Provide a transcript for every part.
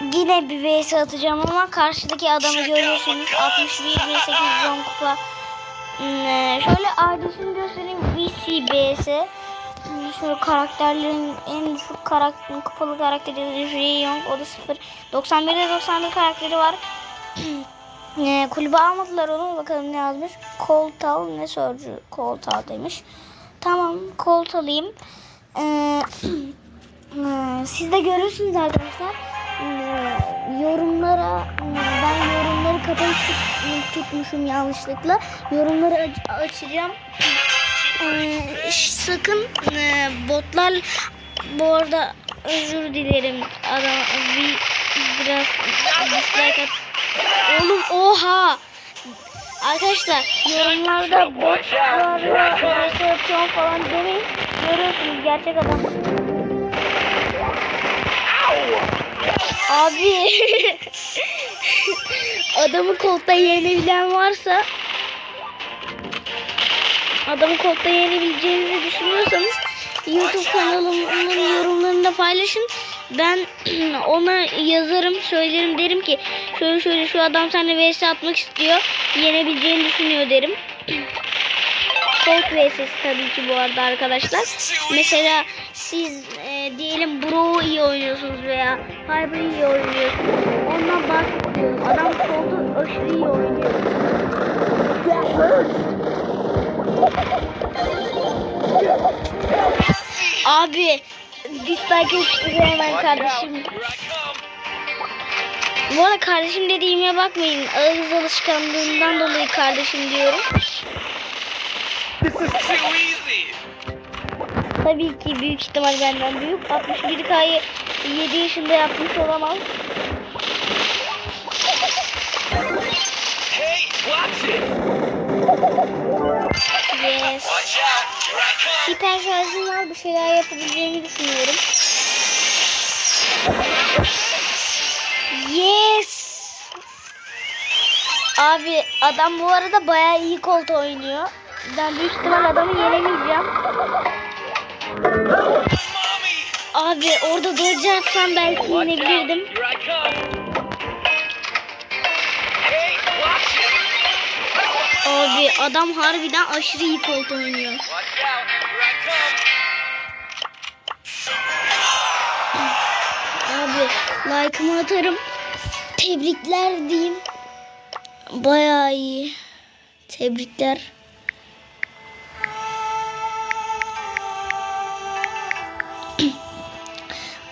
Yine bir vs atacağım ama karşıdaki adamı görüyorsunuz. 61.810 kupa. Hmm, Şöyle ailesini göstereyim. VCBS. Hmm, Şöyle karakterlerin en düşük karakter, kupalı karakteri Ray Young. O da 0. 91'de 91 karakteri var. e, kulübe almadılar onu. Bakalım ne yazmış. Koltal ne sözcü? Koltal demiş. Tamam. Ee, Ee, Siz de görürsünüz arkadaşlar. Ee, Yorumlara ben yorumları kapalı tut- tutmuşum yanlışlıkla. Yorumları aç- açacağım. Ee, sakın e, botlar bu arada özür dilerim. Adam bir biraz dislike at. Oğlum oha. Arkadaşlar yorumlarda botlarla resepsiyon falan demeyin. Görüyorsunuz gerçek adam. Abi adamı koltuğa yenebilen varsa adamı koltuğa yenebileceğinizi düşünüyorsanız YouTube kanalımın yorumlarında paylaşın. Ben ona yazarım, söylerim derim ki şöyle şöyle şu adam seninle vs atmak istiyor. Yenebileceğini düşünüyor derim. Colt vs tabii ki bu arada arkadaşlar. Mesela siz e, diyelim Bro iyi oynuyorsunuz veya Hyper iyi oynuyorsunuz. Ondan bahsediyorum. Adam Colt'u aşırı iyi oynuyor. Abi dislike yapıştırdı hemen kardeşim. Bu arada kardeşim dediğime bakmayın. Ağız alışkanlığından dolayı kardeşim diyorum. Tabii ki büyük ihtimal benden büyük. 61K'yı 7 yaşında yapmış olamaz. Hey, watch it. Yes. Hiper şarjım var. Bir şeyler yapabileceğimi düşünüyorum. Yes. Abi adam bu arada bayağı iyi kolt oynuyor. Ben büyük ihtimal adamı yenemeyeceğim. Abi orada dodge atsam belki Watch out. yenebilirdim. Here I come. Hey, watch it. Abi adam harbiden aşırı iyi kolt oynuyor. Abi like'ımı atarım. Tebrikler diyeyim. Bayağı iyi. Tebrikler.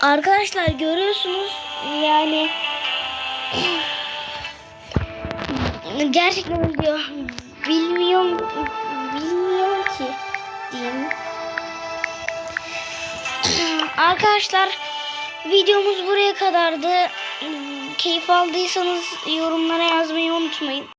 Arkadaşlar görüyorsunuz yani gerçekten diyor bilmiyorum bilmiyorum ki diyeyim. Arkadaşlar videomuz buraya kadardı. Keyif aldıysanız yorumlara yazmayı unutmayın.